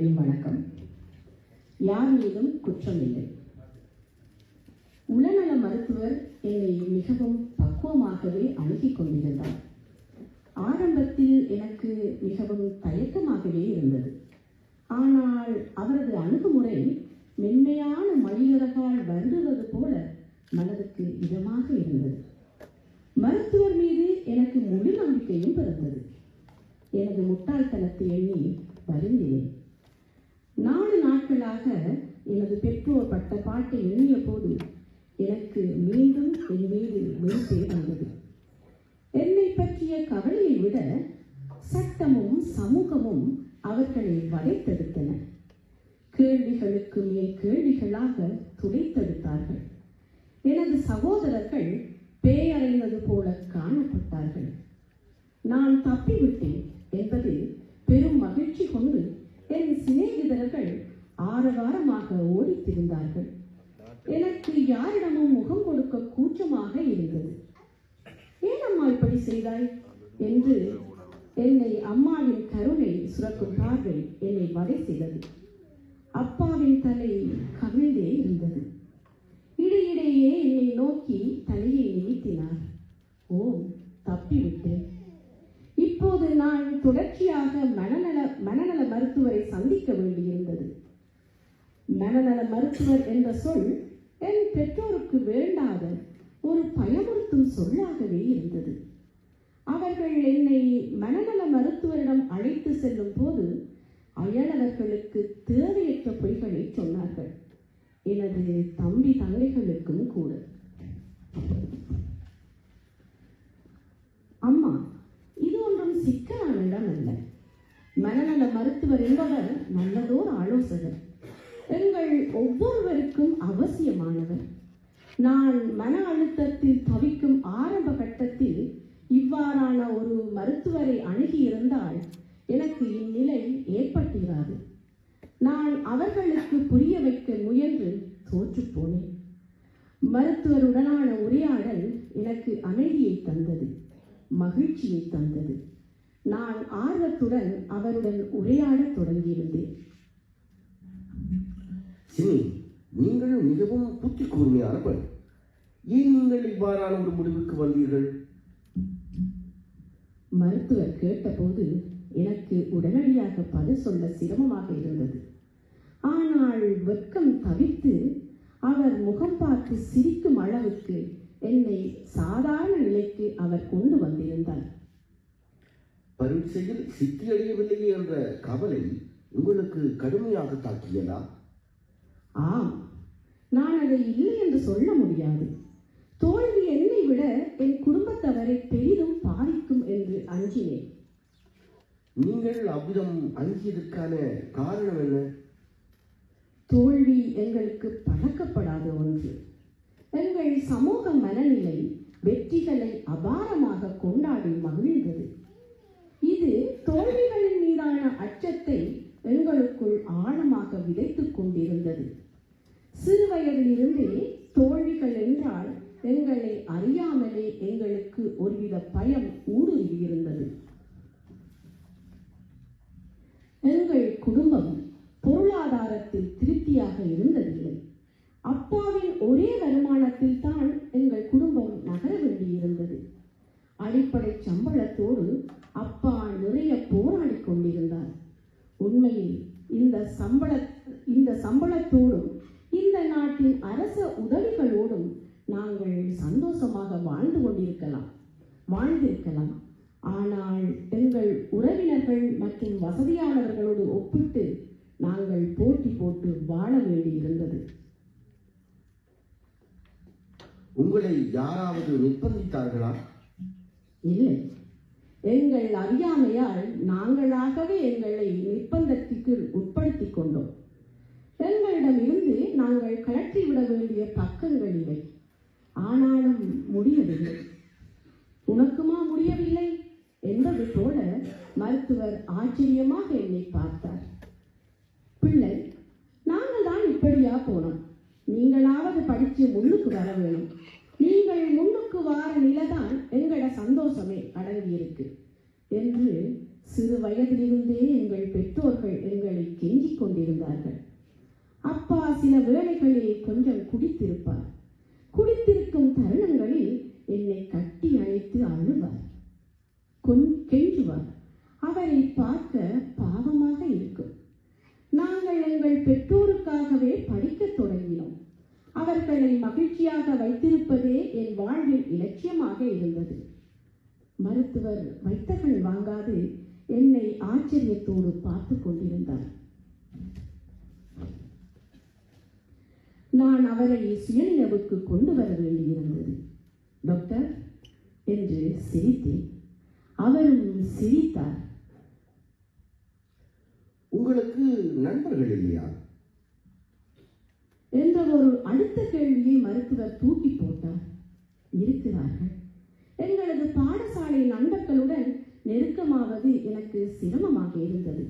மறுபடியும் வணக்கம். யார் மீதும் குற்றமில்லை. உளநல மருத்துவர் என்னை மிகவும் பக்குவமாகவே அணுகிக் கொண்டிருந்தார். ஆரம்பத்தில் எனக்கு மிகவும் தயக்கமாகவே இருந்தது. ஆனால் அவரது அணுகுமுறை மென்மையான மயிலிறகால் வருடுவது போல மனதுக்கு இதமாக இருந்தது. மருத்துவர் மீது எனக்கு முழு நம்பிக்கையும் பிறந்தது. எனது முட்டாள்தனத்தை எண்ணி வருந்தேன் நாலு நாட்களாக எனது பெற்றோர் பட்ட பாட்டை எண்ணிய போது எனக்கு மீண்டும் என் மீது வெறுப்பே வந்தது. என்னை பற்றிய கவலையை விட சட்டமும் சமூகமும் அவர்களை வதைத்தெடுத்தன. கேள்விகளுக்கு மேல் கேள்விகளாக துடைத்தெடுத்தார்கள். எனது சகோதரர்கள் பேயறைந்தது போல காணப்பட்டார்கள். நான் தப்பிவிட்டேன் என்பதில் பெரும் மகிழ்ச்சி கொண்டு என் சிநேகிதர்கள் ஆரவாரமாக ஓடித்திருந்தார்கள். எனக்கு யாரிடமும் முகம் கொடுக்க கூச்சமாக இருந்தது. ஏன் அம்மா இப்படி செய்தாய்? என்று என்னை அம்மாவின் கருணை சுரக்கும் பார்வை என்னை வதை செய்தது. அப்பாவின் தலை கவிழ்ந்தே இருந்தது. இடையிடையே என்னை நோக்கி தலையை நிமித்தினார் ஓ தப்பிவிட்டேன். நான் தொடர்ச்சியாக மனநல மனநல மருத்துவரை சந்திக்க வேண்டியிருந்தது. மனநல மருத்துவர் என்ற சொல் என் பெற்றோருக்கு வேண்டாத ஒரு பயமுறுத்தும் சொல்லாகவே இருந்தது. அவர்கள் என்னை மனநல மருத்துவரிடம் அழைத்து செல்லும் போது அயலவர்களுக்கு தேவையற்ற பொய்களை சொன்னார்கள். எனது தம்பி தங்கைகளுக்கும் கூட. மனநல மருத்துவர் என்பவர் நல்லதோர் ஆலோசகர். எங்கள் ஒவ்வொருவருக்கும் அவசியமானவர். நான் மன அழுத்தத்தில் தவிக்கும் ஆரம்ப கட்டத்தில் இவ்வாறான ஒரு மருத்துவரை அணுகியிருந்தால் எனக்கு இந்நிலை ஏற்பட்டிராது. நான் அவர்களுக்கு புரிய வைக்க முயன்று தோற்றுப்போனேன் மருத்துவருடனான உரையாடல் எனக்கு அமைதியை தந்தது மகிழ்ச்சியை தந்தது. நான் ஆர்வத்துடன் அவருடன் உரையாடத் தொடங்கியிருந்தேன். சினி நீங்கள் மிகவும் புத்தி கூர்மையான பெண். ஏன் நீங்கள் இவ்வாறான ஒரு முடிவுக்கு வந்தீர்கள்? மருத்துவர் கேட்டபோது எனக்கு உடனடியாக பதில் சொல்ல சிரமமாக இருந்தது. ஆனால் வெட்கம் தவித்து அவர் முகம் பார்த்து சிரிக்கும் அளவுக்கு என்னை சாதாரண நிலைக்கு அவர் கொண்டு வந்திருந்தார். பரீட்சையில் சித்தியடையவில்லையே என்ற கவலை உங்களுக்கு கடுமையாக தாக்கியதா? ஆம். நான் அதை இல்லை என்று சொல்ல முடியாது. தோல்வி என்னை விட என் குடும்பத்தவரை பெரிதும் பாதிக்கும் என்று அஞ்சினேன். நீங்கள் அவ்விதம் அஞ்சியதற்கான காரணம் என்ன? தோல்வி எங்களுக்கு பழக்கப்படாத ஒன்று. எங்கள் சமூக மனநிலை வெற்றிகளை அபாரமாக கொண்டாடி மகிழ்ந்தது. இது தோல்விகளின் மீதான அச்சத்தை எங்களுக்குள் ஆழமாக விதைத்துக் கொண்டிருந்தது. சிறுவயதிலிருந்தே தோல்விகள் என்றால் எங்களை அறியாமலே எங்களுக்கு ஒருவித பயம் ஊடுருவியிருந்தது. எங்கள் குடும்பம் பொருளாதாரத்தில் திருப்தியாக இருந்ததில்லை. அப்பாவின் ஒரே வருமானத்தில் தான் எங்கள் குடும்பம் நகர வேண்டியிருந்தது. அடிப்படை சம்பளத்தோடு அப்பா நிறைய போராடி கொண்டிருந்தார். உண்மையில் இந்த சம்பள இந்த சம்பளத்தோடும் இந்த நாட்டின் அரச உதவிகளோடும் நாங்கள் சந்தோஷமாக வாழ்ந்து கொண்டிருக்கலாம் வாழ்ந்திருக்கலாம். ஆனால் எங்கள் உறவினர்கள் மற்றும் வசதியானவர்களோடு ஒப்பிட்டு நாங்கள் போட்டி போட்டு வாழ வேண்டியிருந்தது. உங்களை யாராவது நிர்பந்தித்தார்களா இல்லை. எங்கள் அறியாமையால் நாங்களாகவே எங்களை நிர்பந்தத்திற்கு உட்படுத்திக் கொண்டோம். எங்களிடமிருந்து நாங்கள் கழற்றிவிட வேண்டிய பக்கங்கள் இவை ஆனாலும் முடியவில்லை. உனக்குமா முடியவில்லை? என்பது போல மருத்துவர் ஆச்சரியமாக என்னை பார்த்தார். பிள்ளை நாங்கள் தான் இப்படியா போனோம். நீங்களாவது படித்து முன்னுக்கு வர வேணும் நீங்கள் முன்னுக்கு வார நிலைதான் எங்களோட சந்தோஷமே அடங்கி இருக்கு என்று சிறு வயதிலிருந்தே எங்கள் பெற்றோர்கள் எங்களை கெஞ்சிக் கொண்டிருந்தார்கள். அப்பா சில வேளைகளில் கொஞ்சம் குடித்திருப்பார். குடித்திருக்கும் தருணங்களில் என்னை கட்டி அழைத்து அழுவார். கொன் கெஞ்சுவார். அவரை பார்க்க பாவமாக இருக்கும். நாங்கள் எங்கள் பெற்றோருக்காகவே படிக்கத் தொடங்கினோம். அவர்களை மகிழ்ச்சியாக வைத்திருப்பதே என் வாழ்வில் இலட்சியமாக இருந்தது. மருத்துவர் வைத்தகள் வாங்காது என்னை ஆச்சரியத்தோடு பார்த்து கொண்டிருந்தார். நான் அவரை சுயநினைவுக்கு கொண்டு வர வேண்டியிருந்தது. டாக்டர் என்று சிரித்தேன். அவரும் சிரித்தார். உங்களுக்கு நண்பர்கள் இல்லையா? என்ற ஒரு அடுத்த கேள்வியை மருத்துவர் தூக்கி போட்டார். இருக்கிறார்கள். எங்களது பாடசாலை நண்பர்களுடன் நெருக்கமாவது எனக்கு சிரமமாக இருந்தது.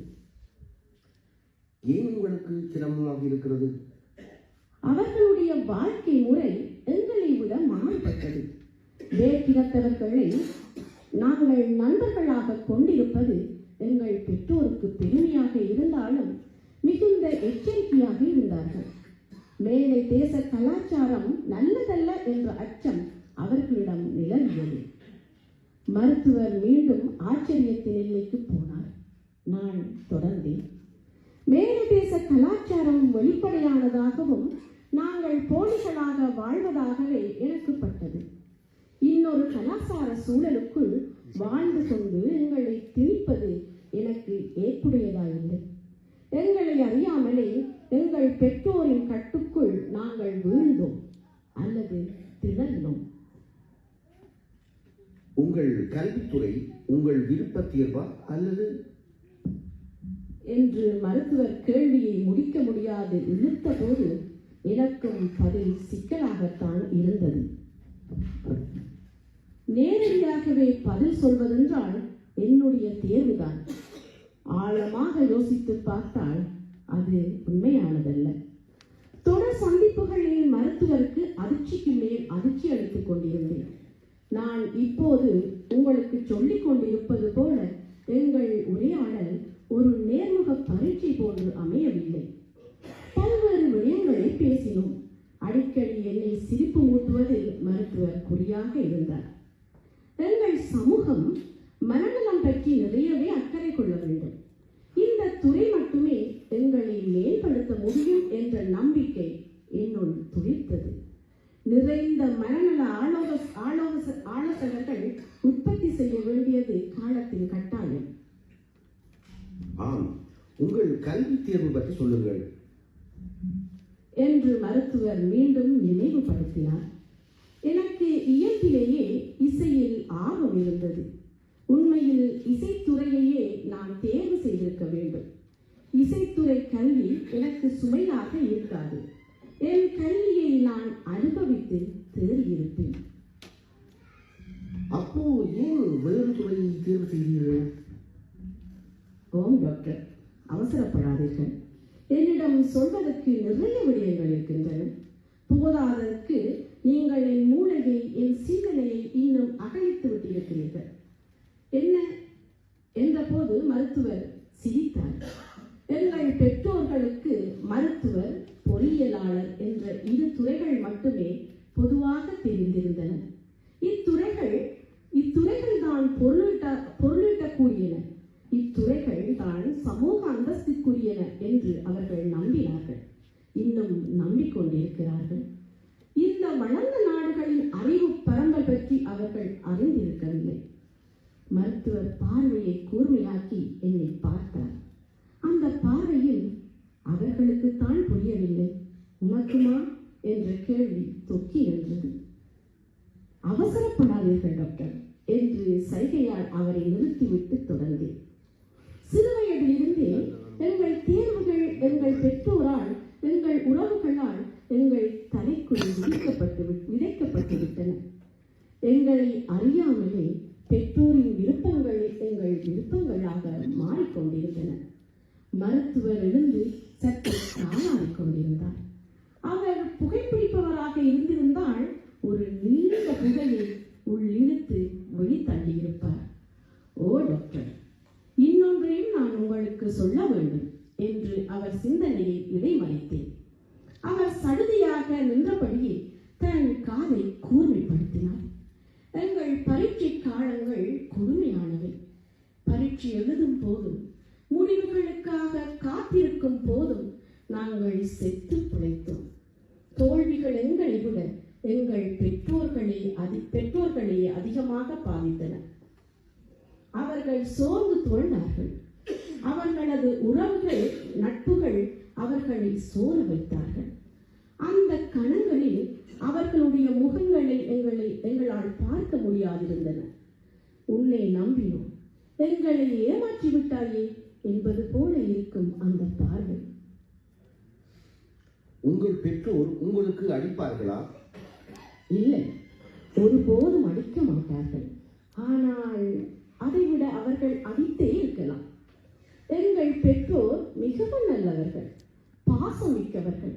ஏன் உங்களுக்கு சிரமமாக இருக்கிறது? அவர்களுடைய வாழ்க்கை முறை எங்களை விட மாறுபட்டது. வேற்றினத்தவர்களை நாங்கள் நண்பர்களாக கொண்டிருப்பது எங்கள் பெற்றோருக்கு பெருமையாக இருந்தாலும் மிகுந்த எச்சரிக்கையாக இருந்தார்கள். மேலை தேச கலாச்சாரம் நல்லதல்ல என்ற அச்சம் அவர்களிடம் நிலவியது. மருத்துவர் மீண்டும் ஆச்சரியத்தின் எல்லைக்கு போனார். நான் தொடர்ந்தேன். மேலை தேச கலாச்சாரம் வெளிப்படையானதாகவும் நாங்கள் போலிகளாக வாழ்வதாகவே எனக்கு பட்டது இன்னொரு கலாச்சார சூழலுக்குள் வாழ்ந்து கொண்டு எங்களை திணிப்பது எனக்கு ஏற்புடையதாயில்லை. எங்களை அறியாமலே எங்கள் பெற்றோரின் கட்டுக்குள் நாங்கள் வீழ்ந்தோம் அல்லது திணறினோம் உங்கள் கல்வித்துறை உங்கள் விருப்ப தீர்வா அல்லது? என்று மருத்துவர் கேள்வியை முடிக்க முடியாது இழுத்த போது எனக்கும் பதில் சிக்கலாகத்தான் இருந்தது. நேரடியாகவே பதில் சொல்வதென்றால் என்னுடைய தேர்வுதான். ஆழமாக யோசித்து பார்த்தால் அது உண்மையானதல்ல. தொடர் சந்திப்புகளில் மருத்துவருக்கு அதிர்ச்சிக்கு மேல் அதிர்ச்சி அளித்துக் கொண்டிருந்தேன். நான் இப்போது உங்களுக்கு சொல்லிக் கொண்டிருப்பது போல எங்கள் உரையாடல் ஒரு நேர்முக பரீட்சை போன்று அமையவில்லை. பல்வேறு விடயங்களை பேசினோம் அடிக்கடி என்னை சிரிப்பு மூட்டுவதில் மருத்துவர் குறியாக இருந்தார். எங்கள் சமூகம் நிறைந்த மனநல ஆலோக ஆலோச ஆலோசகர்கள் உற்பத்தி செய்ய வேண்டியது காலத்தின் கட்டாயம். ஆம். உங்கள் கல்வி தேர்வு பற்றி சொல்லுங்கள். என்று மருத்துவர் மீண்டும் நினைவுபடுத்தினார். எனக்கு இயற்பிலேயே இசையில் ஆர்வம் இருந்தது. உண்மையில் இசைத்துறையையே நான் தேர்வு செய்திருக்க வேண்டும். இசைத்துறை கல்வி எனக்கு சுமையாக இருக்காது. என் கல்வியை நான் அனுபவித்து தேறியிருப்பேன். அப்போ ஏன் வேறு துறையை தேர்வு செய்தீர்கள்? ஓம் டாக்டர் அவசரப்படாதீர்கள். என்னிடம் சொல்வதற்கு நிறைய விடயங்கள் இருக்கின்றன. போதாததற்கு நீங்கள் என் மூளையை என் சிந்தனையை இன்னும் அகழித்து விட்டிருக்கிறீர்கள் என்ன என்றபோது மருத்துவர் சிரித்தார் எங்கள் பெற்றோர்களுக்கு மருத்துவர் பொறியியலாளர் என்ற இரு துறைகள் மட்டுமே பொதுவாக தெரிந்திருந்தன இத்துறைகள் இத்துறைகள் தான் பொருளீட்ட பொருளீட்டக்கூடியன இத்துறைகள் தான் சமூக அந்தஸ்துக்குரியன என்று அவர்கள் நம்பினார்கள் இன்னும் நம்பிக்கொண்டிருக்கிறார்கள் இந்த வளர்ந்த நாடுகளின் அறிவு பரம்பல் பற்றி அவர்கள் அறிந்திருக்கவில்லை. மருத்துவர் பார்வையை கூர்மையாக்கி என்னை பார்த்தார். அந்த பார்வையில் அவர்களுக்கு தான் புரியவில்லை. உனக்குமா? என்ற கேள்வி தொக்கி நின்றது அவசரப்படாதீர்கள் எங்களை அறியாமலே பெற்றோரின் விருப்பங்கள் எங்கள் விருப்பங்களாக மாறிக்கொண்டிருந்தன. மருத்துவர் எழுந்து சற்று தாளாடிக் கொண்டிருந்தார். அவர் புகைப்பிடிப்பவராக இருந்திருந்தால் ஒரு நீண்ட புகையை உள்ளிழுத்து வெளித்தள்ளியிருப்பார் ஓ டாக்டர் இன்னொன்றையும் நான் உங்களுக்கு சொல்ல வேண்டும் என்று அவர் சிந்தனையை இடைமறித்தேன். அவர் சடுதியாக நின்றபடியே தன் காதை கூர்மைப்படுத்தினார். போதும். முடிவுகளுக்காக காத்திருக்கும் போதும் நாங்கள் செத்து பிழைத்தோம். தோல்விகள் எங்களை விட எங்கள் பெற்றோர்களே அதி பெற்றோர்களே அதிகமாக பாதித்தன. அவர்கள் சோர்ந்து தோழ்ந்தார்கள். அவர்களது உறவுகள் நட்புகள் அவர்களை சோர வைத்தார்கள். அந்த கணங்களில் அவர்களுடைய முகங்களை எங்களை எங்களால் பார்க்க முடியாதிருந்தன. உன்னை நம்பினோம். எங்களை ஏமாற்றி விட்டாயே என்பது போல இருக்கும் அந்த பார்வை. உங்கள் பெற்றோர் உங்களுக்கு அடிப்பார்களா? இல்லை ஒருபோதும் அடிக்க மாட்டார்கள். ஆனால் அதைவிட அவர்கள் அடித்தே இருக்கலாம். எங்கள் பெற்றோர் மிகவும் நல்லவர்கள் பாசம் மிக்கவர்கள்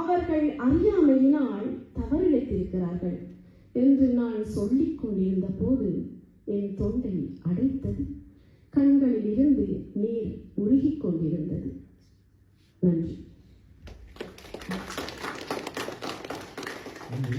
அவர்கள் அறியாமையினால் தவறிழைத்திருக்கிறார்கள் என்று நான் சொல்லிக் கொண்டிருந்த போது என் தொண்டை அடைத்தது. கண்களில் இருந்து நீர் உருகிக் கொண்டிருந்தது. நன்றி. நன்றி.